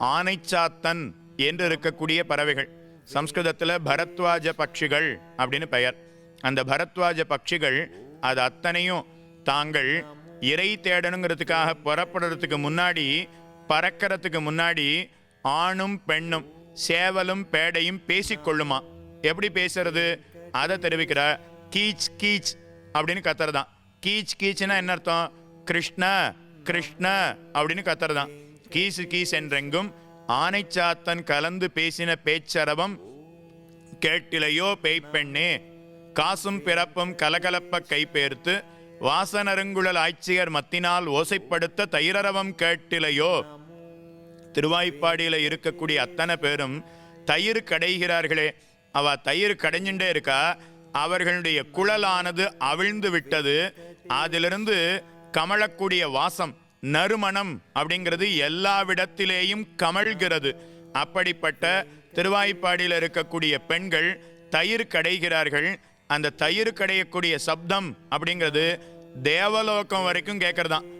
ஆனைச்சாத்தன் என்று இருக்கக்கூடிய பறவைகள். சம்ஸ்கிருதத்தில் பரத்வாஜ பட்சிகள் அப்படின்னு பெயர். அந்த பரத்வாஜ பட்சிகள் அது அத்தனையும் தாங்கள் இறை தேடணுங்கிறதுக்காக புறப்படுறதுக்கு முன்னாடி பறக்கிறதுக்கு முன்னாடி ஆணும் பெண்ணும் சேவலும் பேடையும் பேசிக்கொள்ளுமா. எப்படி பேசுறது? அதை தெரிவிக்கிற கீச் கீச் அப்படின்னு கத்துறதான். கீச் கீச்னா என்ன அர்த்தம்? கிருஷ்ண கிருஷ்ண அப்படின்னு கத்துறதான். கீசு கீஸ் என்றெங்கும் ஆனைச்சாத்தன் கலந்து பேசின பேச்சரவம் கேட்டிலையோ பேய்ப்பெண்ணே. காசும் பிறப்பும் கலகலப்ப கைப்பேர்த்து வாசனருங்குழல் ஆட்சியர் மத்தினால் ஓசைப்படுத்த தயிரரவம் கேட்டிலையோ. திருவாய்ப்பாடியில் இருக்கக்கூடிய அத்தனை பேரும் தயிர் கடைகிறார்களே அவ தயிர் கடைஞ்சுட்டே இருக்கா? அவர்களுடைய குழலானது அவிழ்ந்து விட்டது. அதிலிருந்து கமழக்கூடிய வாசம் நறுமணம் அப்படிங்கிறது எல்லாவிடத்திலேயும் கமழ்கிறது. அப்படிப்பட்ட திருவாய்ப்பாடியில் இருக்கக்கூடிய பெண்கள் தயிர் கடைகிறார்கள். அந்த தயிர் கடையக்கூடிய சப்தம் அப்படிங்கிறது தேவலோகம் வரைக்கும் கேட்கறதாம்